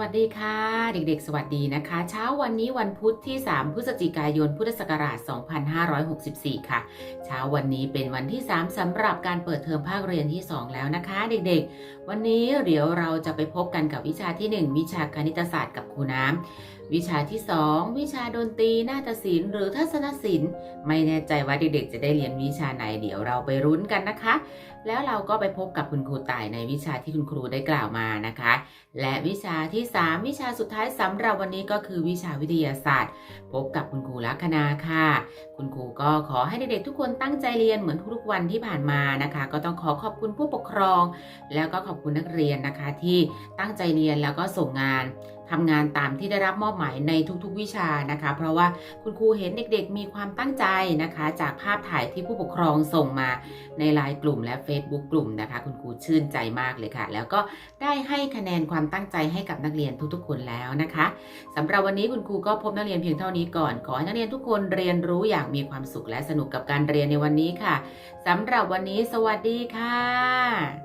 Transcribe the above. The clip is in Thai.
วัสดีค่ะ เด็กๆ สวัสดีนะคะ เช้าวันนี้วันพุธที่ 3 พฤศจิกายน พุทธศักราช 2564 ค่ะ เช้าวันนี้เป็นวันที่ 3สำหรับการเปิดเทอมภาคเรียนที่ 2 แล้วนะคะ เด็กๆ วันนี้เดี๋ยวเราจะไปพบกันกับวิชาที่ 1 วิชาคณิตศาสตร์กับครูน้ำ วิชาที่ 2 วิชาดนตรีนาฏศิลป์หรือทัศนศิลป์ ไม่แน่ใจว่าเด็กๆจะได้เรียนวิชาไหนเดี๋ยวเราไปรุ้นกันนะคะ แล้วเราก็ไปพบกับคุณครูต่ายในวิชาที่คุณครูได้กล่าวมานะคะ และวิชาที่ 3 วิชาสุดท้ายสำหรับวันนี้ก็คือวิชาวิทยาศาสตร์ พบกับคุณครูลัคนาค่ะ คุณครูก็ขอให้เด็กๆทุกคนตั้งใจเรียนเหมือนทุกๆวันที่ผ่านมานะคะ ก็ต้องขอขอบคุณผู้ปกครอง แล้วก็ขอบคุณนักเรียนนะคะที่ตั้งใจเรียนแล้วก็ส่งงาน ทำงานตามที่ได้รับมอบหมายในทุกๆวิชานะคะ เพราะว่าคุณครูเห็นเด็กๆ มีความตั้งใจนะคะ จากภาพถ่ายที่ผู้ปกครองส่งมาในไลน์กลุ่มและ Facebook กลุ่มนะคะ คุณครูชื่นใจมากเลยค่ะ แล้วก็ได้ให้คะแนนความตั้งใจให้กับนักเรียนทุกๆคนแล้วนะคะสำหรับวันนี้คุณครูก็พบนักเรียนเพียงเท่านี้ก่อน ขอให้นักเรียนทุกคนเรียนรู้อย่างมีความสุขและสนุกกับการเรียนในวันนี้ค่ะสำหรับวันนี้สวัสดีค่ะ